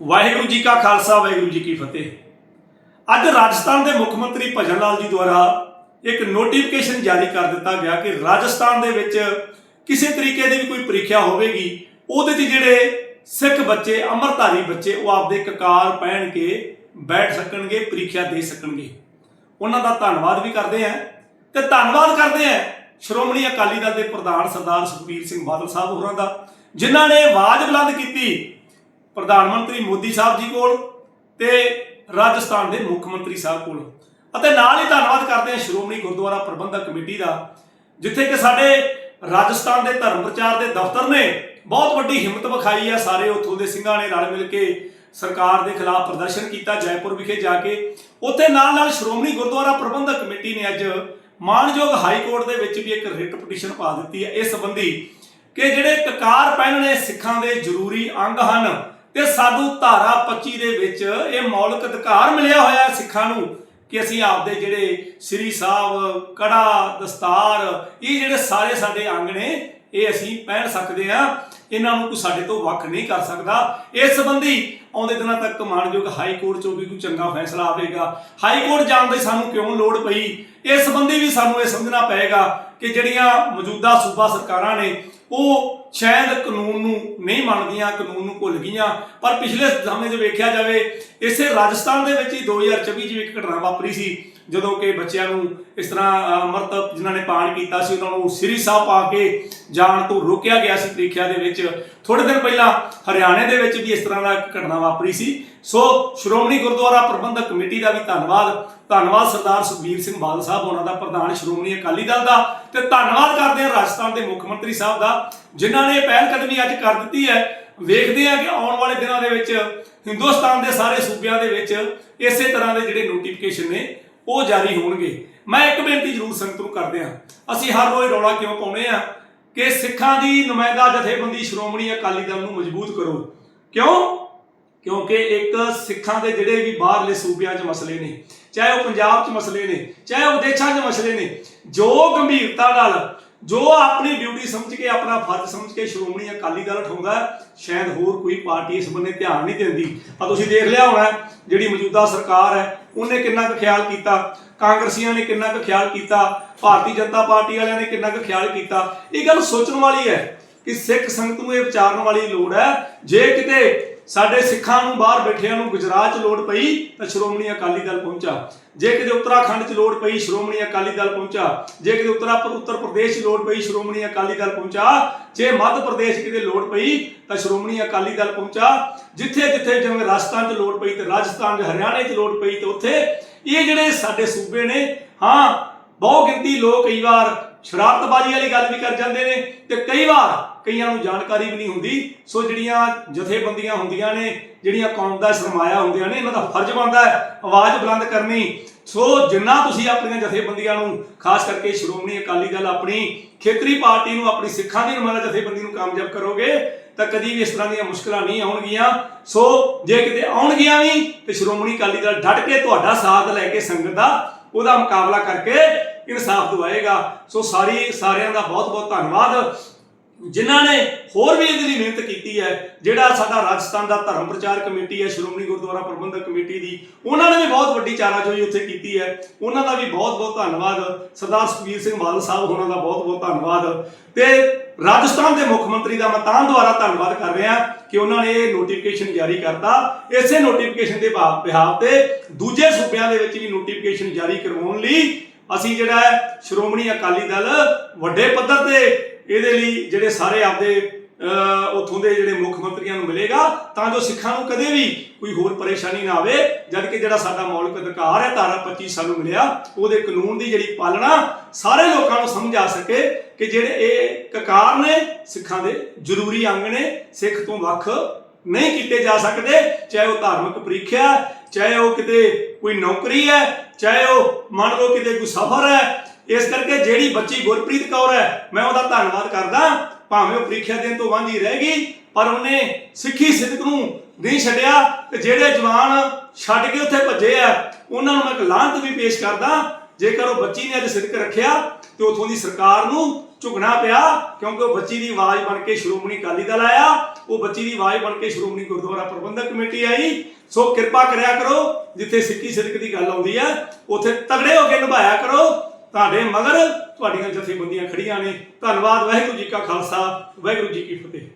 ਵਾਹਿਗੁਰੂ ਜੀ ਕਾ ਖਾਲਸਾ, ਵਾਹਿਗੁਰੂ ਜੀ ਕੀ ਫਤਿਹ। ਅੱਜ ਰਾਜਸਥਾਨ ਦੇ ਮੁੱਖ ਮੰਤਰੀ ਭਜਨ ਲਾਲ ਜੀ ਦੁਆਰਾ ਇੱਕ ਨੋਟੀਫਿਕੇਸ਼ਨ ਜਾਰੀ ਕਰ ਦਿੱਤਾ ਗਿਆ ਕਿ ਰਾਜਸਥਾਨ ਦੇ ਵਿੱਚ ਕਿਸੇ ਤਰੀਕੇ ਦੀ ਵੀ ਕੋਈ ਪ੍ਰੀਖਿਆ ਹੋਵੇਗੀ, ਉਹਦੇ 'ਚ ਜਿਹੜੇ ਸਿੱਖ ਬੱਚੇ, ਅੰਮ੍ਰਿਤਧਾਰੀ ਬੱਚੇ, ਉਹ ਆਪਦੇ ਕਕਾਰ ਪਹਿਨ ਕੇ ਬੈਠ ਸਕਣਗੇ, ਪ੍ਰੀਖਿਆ ਦੇ ਸਕਣਗੇ। ਉਹਨਾਂ ਦਾ ਧੰਨਵਾਦ ਵੀ ਕਰਦੇ ਆ। ਤੇ ਧੰਨਵਾਦ ਕਰਦੇ ਆ ਸ਼੍ਰੋਮਣੀ ਅਕਾਲੀ ਦਲ ਦੇ ਪ੍ਰਧਾਨ ਸਰਦਾਰ ਸੁਖਬੀਰ ਸਿੰਘ ਬਾਦਲ ਸਾਹਿਬ ਹੋਰਾਂ ਦਾ, ਜਿਨ੍ਹਾਂ ਨੇ ਆਵਾਜ਼ ਬੁਲੰਦ ਕੀਤੀ ਪ੍ਰਧਾਨ ਮੰਤਰੀ ਮੋਦੀ ਸਾਹਿਬ ਜੀ ਕੋਲ ਤੇ ਰਾਜਸਥਾਨ ਦੇ ਮੁੱਖ ਮੰਤਰੀ ਸਾਹਿਬ ਕੋਲ। ਅਤੇ ਨਾਲ ਹੀ ਧੰਨਵਾਦ ਕਰਦੇ ਹਾਂ ਸ਼੍ਰੋਮਣੀ ਗੁਰਦੁਆਰਾ ਪ੍ਰਬੰਧਕ ਕਮੇਟੀ ਦਾ, ਜਿੱਥੇ ਕਿ ਸਾਡੇ ਰਾਜਸਥਾਨ ਦੇ ਧਰਮ ਪ੍ਰਚਾਰ ਦੇ ਦਫ਼ਤਰ ਨੇ ਬਹੁਤ ਵੱਡੀ ਹਿੰਮਤ ਵਿਖਾਈ ਹੈ ਸਾਰੇ ਉੱਥੋਂ ਦੇ ਸਿੰਘਾਂ ਨੇ ਰਲ ਮਿਲ ਕੇ ਸਰਕਾਰ ਦੇ ਖਿਲਾਫ ਪ੍ਰਦਰਸ਼ਨ ਕੀਤਾ, ਜੈਪੁਰ ਵਿਖੇ ਜਾ ਕੇ। ਉੱਥੇ ਨਾਲ ਨਾਲ ਸ਼੍ਰੋਮਣੀ ਗੁਰਦੁਆਰਾ ਪ੍ਰਬੰਧਕ ਕਮੇਟੀ ਨੇ ਅੱਜ ਮਾਨਯੋਗ ਹਾਈ ਕੋਰਟ ਦੇ ਵਿੱਚ ਵੀ ਇੱਕ ਰਿਟ ਪਟੀਸ਼ਨ ਪਾ ਦਿੱਤੀ ਹੈ। ਇਸ ਸੰਬੰਧੀ ਕਿ ਜਿਹੜੇ ਕਕਾਰ ਪਹਿਨਣੇ ਸਿੱਖਾਂ ਦੇ ਜ਼ਰੂਰੀ ਅੰਗ ਹਨ ਤੇ ਸਾਨੂੰ ਧਾਰਾ 25 ਦੇ ਵਿੱਚ ਇਹ ਮੌਲਿਕ ਅਧਿਕਾਰ ਮਿਲਿਆ ਹੋਇਆ ਸਿੱਖਾਂ ਨੂੰ ਕਿ ਅਸੀਂ ਆਪਦੇ ਜਿਹੜੇ ਸ੍ਰੀ ਸਾਹਿਬ, ਕੜਾ, ਦਸਤਾਰ, ਇਹ ਜਿਹੜੇ ਸਾਰੇ ਸਾਡੇ ਅੰਗ ਨੇ, ਇਹ ਅਸੀਂ ਪਹਿਨ ਸਕਦੇ ਆ ਇਹਨਾਂ ਨੂੰ ਕੋਈ ਸਾਡੇ ਤੋਂ ਵੱਖ ਨਹੀਂ ਕਰ ਸਕਦਾ। ਇਸ ਸੰਬੰਧੀ ਆਉਂਦੇ ਦਿਨਾਂ ਤੱਕ ਮਾਨਯੋਗ ਹਾਈ ਕੋਰਟ ਚੋਂ ਵੀ ਕੋਈ ਚੰਗਾ ਫੈਸਲਾ ਆਵੇਗਾ। ਹਾਈ ਕੋਰਟ ਜਾਣ ਦੀ ਸਾਨੂੰ ਕਿਉਂ ਲੋੜ ਪਈ? ਇਸ ਸੰਬੰਧੀ ਵੀ ਸਾਨੂੰ ਇਹ ਸਮਝਣਾ ਪਏਗਾ ਕਿ ਜਿਹੜੀਆਂ ਮੌਜੂਦਾ ਸੂਬਾ ਸਰਕਾਰਾਂ ਨੇ, ਉਹ ਸ਼ਾਇਦ ਕਾਨੂੰਨ ਨੂੰ ਨਹੀਂ ਮੰਨਦੀਆਂ, ਕਾਨੂੰਨ ਨੂੰ ਭੁੱਲ ਗਈਆਂ। ਪਰ ਪਿਛਲੇ ਸਮੇਂ 'ਚ ਵੇਖਿਆ ਜਾਵੇ, ਇਸੇ ਰਾਜਸਥਾਨ ਦੇ ਵਿੱਚ ਹੀ 2024 'ਚ ਵੀ ਇੱਕ ਘਟਨਾ ਵਾਪਰੀ ਸੀ, ਜਦੋਂ ਕਿ ਬੱਚਿਆਂ ਨੂੰ ਇਸ ਤਰ੍ਹਾਂ ਅਮਰਤ ਜਿਨ੍ਹਾਂ ਨੇ ਪਾਣ ਕੀਤਾ ਸੀ, ਉਹਨਾਂ ਨੂੰ ਸ੍ਰੀ ਸਾਹਿਬ ਪਾ ਕੇ ਜਾਣ ਤੋਂ ਰੋਕਿਆ ਗਿਆ ਸੀ ਪ੍ਰੀਖਿਆ ਦੇ ਵਿੱਚ। ਥੋੜੇ ਦਿਨ ਪਹਿਲਾਂ ਹਰਿਆਣੇ ਦੇ ਵਿੱਚ ਵੀ ਇਸ ਤਰ੍ਹਾਂ ਦਾ ਘਟਨਾ ਵਾਪਰੀ ਸੀ। ਸੋ, ਸ਼੍ਰੋਮਣੀ ਗੁਰਦੁਆਰਾ ਪ੍ਰਬੰਧਕ ਕਮੇਟੀ ਦਾ ਵੀ ਧੰਨਵਾਦ। ਧੰਨਵਾਦ ਸਰਦਾਰ ਸੁਖਬੀਰ ਸਿੰਘ ਬਾਦਲ ਸਾਹਿਬ, ਉਹਨਾਂ ਦਾ ਪ੍ਰਧਾਨ ਸ਼੍ਰੋਮਣੀ ਅਕਾਲੀ ਦਲ ਦਾ। ਤੇ ਧੰਨਵਾਦ ਕਰਦੇ ਹਾਂ ਰਾਜਸਥਾਨ ਦੇ ਮੁੱਖ ਮੰਤਰੀ ਸਾਹਿਬ ਦਾ, ਜਿਨ੍ਹਾਂ ਨੇ ਪਹਿਲ ਕਦਮੀ ਅੱਜ ਕਰ ਦਿੱਤੀ ਹੈ, ਵੇਖਦੇ ਆ ਕਿ ਆਉਣ ਵਾਲੇ ਦਿਨਾਂ ਦੇ ਵਿੱਚ ਹਿੰਦੁਸਤਾਨ ਦੇ ਸਾਰੇ ਸੂਬਿਆਂ ਦੇ ਵਿੱਚ ਇਸੇ ਤਰ੍ਹਾਂ ਦੇ ਜਿਹੜੇ ਨੋਟੀਫਿਕੇਸ਼ਨ ਨੇ, ਉਹ ਜਾਰੀ ਹੋਣਗੇ। ਮੈਂ ਇੱਕ ਬੇਨਤੀ ਜ਼ਰੂਰ ਸੰਗਤ ਨੂੰ ਕਰਦੇ ਆ ਅਸੀਂ ਹਰ ਰੋਜ਼ ਰੌਲਾ ਕਿਉਂ ਪਾਉਨੇ ਆ ਕਿ ਸਿੱਖਾਂ ਦੀ ਨੁਮਾਇੰਦਾ ਜਥੇਬੰਦੀ ਸ਼੍ਰੋਮਣੀ ਅਕਾਲੀ ਦਲ ਨੂੰ ਮਜ਼ਬੂਤ ਕਰੋ। ਕਿਉਂ? ਕਿਉਂਕਿ ਇੱਕ ਸਿੱਖਾਂ ਦੇ ਜਿਹੜੇ ਵੀ ਬਾਹਰਲੇ ਸੂਬਿਆਂ 'ਚ ਮਸਲੇ ਨੇ, ਚਾਹੇ ਉਹ ਪੰਜਾਬ 'ਚ ਮਸਲੇ ਨੇ, ਚਾਹੇ ਉਹ ਵਿਦੇਸ਼ਾਂ 'ਚ ਮਸਲੇ ਨੇ, ਜੋ ਗੰਭੀਰਤਾ ਨਾਲ ਜੋ ਆਪਣੀ ਡਿਊਟੀ ਸਮਝ ਕੇ, ਆਪਣਾ ਫਰਜ਼ ਸਮਝ ਕੇ ਸ਼੍ਰੋਮਣੀ ਅਕਾਲੀ ਦਲ ਉਠਾਉਂਦਾ ਸ਼ਾਇਦ ਹੋਰ ਕੋਈ ਪਾਰਟੀ ਇਸ ਬੰਨੇ ਧਿਆਨ ਨਹੀਂ ਦਿੰਦੀ। ਆ ਤੁਸੀਂ ਦੇਖ ਲਿਆ ਹੋਣਾ ਜਿਹੜੀ ਮੌਜੂਦਾ ਸਰਕਾਰ ਹੈ, ਉਹਨੇ ਕਿੰਨਾ ਕੁ ਖਿਆਲ ਕੀਤਾ, ਕਾਂਗਰਸੀਆਂ ਨੇ ਕਿੰਨਾ ਕੁ ਖਿਆਲ ਕੀਤਾ, ਭਾਰਤੀ ਜਨਤਾ ਪਾਰਟੀ ਵਾਲਿਆਂ ਨੇ ਕਿੰਨਾ ਕੁ ਖਿਆਲ ਕੀਤਾ। ਇਹ ਗੱਲ ਸੋਚਣ ਵਾਲੀ ਹੈ ਕਿ ਸਿੱਖ ਸੰਗਤ ਨੂੰ ਇਹ ਵਿਚਾਰਨ ਵਾਲੀ ਲੋੜ ਹੈ, ਜੇ ਕਿਤੇ ਸਾਡੇ ਸਿੱਖਾਂ ਨੂੰ ਬਾਹਰ ਬੈਠਿਆਂ ਨੂੰ ਗੁਜਰਾਤ 'ਚ ਲੋੜ ਪਈ ਤਾਂ ਸ਼੍ਰੋਮਣੀ ਅਕਾਲੀ ਦਲ ਪਹੁੰਚਾ। ਜੇ ਕਿਤੇ ਉੱਤਰਾਖੰਡ 'ਚ ਲੋੜ ਪਈ ਸ਼੍ਰੋਮਣੀ ਅਕਾਲੀ ਦਲ ਪਹੁੰਚਾ। ਜੇ ਕਿਤੇ ਉੱਤਰਾ ਉੱਤਰ ਪ੍ਰਦੇਸ਼ 'ਚ ਲੋੜ ਪਈ ਸ਼੍ਰੋਮਣੀ ਅਕਾਲੀ ਦਲ ਪਹੁੰਚਾ। ਜੇ ਮੱਧ ਪ੍ਰਦੇਸ਼ ਕਿਤੇ ਲੋੜ ਪਈ ਤਾਂ ਸ਼੍ਰੋਮਣੀ ਅਕਾਲੀ ਦਲ ਪਹੁੰਚਾ। ਜਿੱਥੇ ਜਿੱਥੇ ਜਿਵੇਂ ਰਾਜਸਥਾਨ 'ਚ ਲੋੜ ਪਈ ਤੇ ਰਾਜਸਥਾਨ 'ਚ ਹਰਿਆਣੇ 'ਚ ਲੋੜ ਪਈ ਤੇ ਉੱਥੇ ਇਹ ਜਿਹੜੇ ਸਾਡੇ ਸੂਬੇ ਨੇ, ਹਾਂ ਬਹੁ ਗਿਣਤੀ ਲੋਕ ਕਈ ਵਾਰ ਸ਼ਰਾਰਤਬਾਜ਼ੀ ਵਾਲੀ ਗੱਲ ਵੀ ਕਰ ਜਾਂਦੇ ਨੇ ਤੇ ਕਈ ਵਾਰ ਕਈਆਂ ਨੂੰ ਜਾਣਕਾਰੀ ਵੀ ਨਹੀਂ ਹੁੰਦੀ। ਸੋ ਜਿਹੜੀਆਂ ਜਥੇਬੰਦੀਆਂ ਹੁੰਦੀਆਂ ਨੇ, ਜਿਹੜੀਆਂ ਕੌਮ ਦਾ ਸਰਮਾਇਆ ਹੁੰਦੀਆਂ ਨੇ, ਇਹਨਾਂ ਦਾ ਫਰਜ਼ ਬਣਦਾ ਹੈ ਆਵਾਜ਼ ਬੁਲੰਦ ਕਰਨੀ। ਸੋ ਜਿੰਨਾ ਤੁਸੀਂ ਆਪਣੀਆਂ ਜਥੇਬੰਦੀਆਂ ਨੂੰ, ਖਾਸ ਕਰਕੇ ਸ਼੍ਰੋਮਣੀ ਅਕਾਲੀ ਦਲ ਆਪਣੀ ਖੇਤਰੀ ਪਾਰਟੀ ਨੂੰ, ਆਪਣੀ ਸਿੱਖਾਂ ਦੀ ਨੁਮਾਇੰਦਾ ਜਥੇਬੰਦੀ ਨੂੰ ਕਾਮਯਾਬ ਕਰੋਗੇ, ਤਾਂ ਕਦੀ ਵੀ ਇਸ ਤਰ੍ਹਾਂ ਦੀਆਂ ਮੁਸ਼ਕਲਾਂ ਨਹੀਂ ਆਉਣਗੀਆਂ। ਸੋ ਜੇ ਕਿਤੇ ਆਉਣਗੀਆਂ ਵੀ, ਤੇ ਸ਼੍ਰੋਮਣੀ ਅਕਾਲੀ ਦਲ ਡਟ ਕੇ ਤੁਹਾਡਾ ਸਾਥ ਲੈ ਕੇ ਸੰਗਤ ਦਾ ਉਹਦਾ ਮੁਕਾਬਲਾ ਕਰਕੇ ਇਨਸਾਫ ਦਿਵਾਏਗਾ। ਸੋ ਸਾਰੀ ਸਾਰਿਆਂ ਦਾ ਬਹੁਤ ਬਹੁਤ ਧੰਨਵਾਦ। ਜਿਨ੍ਹਾਂ ਨੇ ਹੋਰ ਵੀ ਇਹਦੇ ਲਈ ਮਿਹਨਤ ਕੀਤੀ ਹੈ, ਜਿਹੜਾ ਸਾਡਾ ਰਾਜਸਥਾਨ ਦਾ ਧਰਮ ਪ੍ਰਚਾਰ ਕਮੇਟੀ ਹੈ, ਸ਼੍ਰੋਮਣੀ ਗੁਰਦੁਆਰਾ ਪ੍ਰਬੰਧਕ ਕਮੇਟੀ ਦੀ, ਉਹਨਾਂ ਨੇ ਵੀ ਬਹੁਤ ਵੱਡੀ ਚਾਰਾਜੋਈ ਉੱਥੇ ਕੀਤੀ ਹੈ। ਉਹਨਾਂ ਦਾ ਵੀ ਬਹੁਤ ਬਹੁਤ ਧੰਨਵਾਦ। ਸਰਦਾਰ ਸੁਖਬੀਰ ਸਿੰਘ ਬਾਦਲ ਸਾਹਿਬ ਉਹਨਾਂ ਦਾ ਬਹੁਤ ਬਹੁਤ ਧੰਨਵਾਦ। ਤੇ ਰਾਜਸਥਾਨ ਦੇ ਮੁੱਖ ਮੰਤਰੀ ਦਾ ਮੈਂ ਤਾਂ ਦੁਆਰਾ ਧੰਨਵਾਦ ਕਰ ਰਿਹਾ ਕਿ ਉਹਨਾਂ ਨੇ ਇਹ ਨੋਟੀਫਿਕੇਸ਼ਨ ਜਾਰੀ ਕਰਤਾ। ਇਸੇ ਨੋਟੀਫਿਕੇਸ਼ਨ ਦੇ ਬਿਹਾਫ ਤੇ ਦੂਜੇ ਸੂਬਿਆਂ ਦੇ ਵਿੱਚ ਵੀ ਨੋਟੀਫਿਕੇਸ਼ਨ ਜਾਰੀ ਕਰਵਾਉਣ ਲਈ ਅਸੀਂ ਜਿਹੜਾ ਹੈ ਸ਼੍ਰੋਮਣੀ ਅਕਾਲੀ ਦਲ ਵੱਡੇ ਪੱਧਰ ਤੇ ਇਹਦੇ ਲਈ ਜਿਹੜੇ ਸਾਰੇ ਆਪਦੇ ਅਹ, ਉੱਥੋਂ ਦੇ ਜਿਹੜੇ ਮੁੱਖ ਮੰਤਰੀਆਂ ਨੂੰ ਮਿਲੇਗਾ ਤਾਂ ਜੋ ਸਿੱਖਾਂ ਨੂੰ ਕਦੇ ਵੀ ਕੋਈ ਹੋਰ ਪਰੇਸ਼ਾਨੀ ਨਾ ਆਵੇ ਜਦ ਕਿ ਜਿਹੜਾ ਸਾਡਾ ਮੌਲਿਕ ਅਧਿਕਾਰ ਹੈ ਧਾਰਾ 25 ਸਾਨੂੰ ਮਿਲਿਆ ਉਹਦੇ ਕਾਨੂੰਨ ਦੀ ਜਿਹੜੀ ਪਾਲਣਾ ਸਾਰੇ ਲੋਕਾਂ ਨੂੰ ਸਮਝ ਆ ਸਕੇ ਕਿ ਜਿਹੜੇ ਇਹ ਕਕਾਰ ਨੇ ਸਿੱਖਾਂ ਦੇ ਜ਼ਰੂਰੀ ਅੰਗ ਨੇ ਸਿੱਖ ਤੋਂ ਵੱਖ ਨਹੀਂ ਕੀਤੇ ਜਾ ਸਕਦੇ ਚਾਹੇ ਉਹ ਧਾਰਮਿਕ ਪ੍ਰੀਖਿਆ ਚਾਹੇ ਉਹ ਕਿਤੇ ਕੋਈ ਨੌਕਰੀ ਹੈ, ਚਾਹੇ ਉਹ ਮੰਨ ਲਓ ਕਿਤੇ ਕੋਈ ਸਫ਼ਰ ਹੈ, ਇਸ ਕਰਕੇ ਜਿਹੜੀ ਬੱਚੀ ਗੁਰਪ੍ਰੀਤ ਕੌਰ ਹੈ, ਮੈਂ ਉਹਦਾ ਧੰਨਵਾਦ ਕਰਦਾ, ਭਾਵੇਂ ਉਹ ਪ੍ਰੀਖਿਆ ਦੇਣ ਤੋਂ ਵਾਂਝੀ ਰਹਿ ਗਈ, ਪਰ ਉਹਨੇ ਸਿੱਖੀ ਸਿੱਧਕ ਨੂੰ ਨਹੀਂ ਛੱਡਿਆ ਤੇ ਜਿਹੜੇ ਜਵਾਨ ਛੱਡ ਕੇ ਉੱਥੇ ਭੱਜੇ ਆ, ਉਹਨਾਂ ਨੂੰ ਮੈਂ ਇੱਕ ਲਾਂਤ ਵੀ ਪੇਸ਼ ਕਰਦਾ, ਜੇਕਰ ਉਹ ਬੱਚੀ ਨੇ ਅੱਜ ਸਿੱਧਕ ਰੱਖਿਆ ਤੇ ਉਥੋਂ ਦੀ ਸਰਕਾਰ ਨੂੰ ਝੁਕਣਾ ਪਿਆ, ਕਿਉਂਕਿ ਉਹ ਬੱਚੀ ਦੀ ਆਵਾਜ਼ ਬਣ ਕੇ ਸ਼੍ਰੋਮਣੀ ਅਕਾਲੀ ਦਲ ਆਇਆ। ਉਹ ਬੱਚੀ ਦੀ ਆਵਾਜ਼ ਬਣ ਕੇ ਸ਼੍ਰੋਮਣੀ ਗੁਰਦੁਆਰਾ ਪ੍ਰਬੰਧਕ ਕਮੇਟੀ ਆਈ। ਸੋ ਕਿਰਪਾ ਕਰਿਆ ਕਰੋ, ਜਿੱਥੇ ਸਿੱਖੀ ਸਿਦਕ ਦੀ ਗੱਲ ਆਉਂਦੀ ਹੈ ਉੱਥੇ ਤਗੜੇ ਹੋ ਕੇ ਨਿਭਾਇਆ ਕਰੋ। ਤੁਹਾਡੇ ਮਗਰ ਤੁਹਾਡੀਆਂ ਜਥੇਬੰਦੀਆਂ ਖੜੀਆਂ ਨੇ। ਧੰਨਵਾਦ, ਵਾਹਿਗੁਰੂ ਜੀ ਕਾ ਖਾਲਸਾ, ਵਾਹਿਗੁਰੂ ਜੀ ਕੀ ਫਤਿਹ।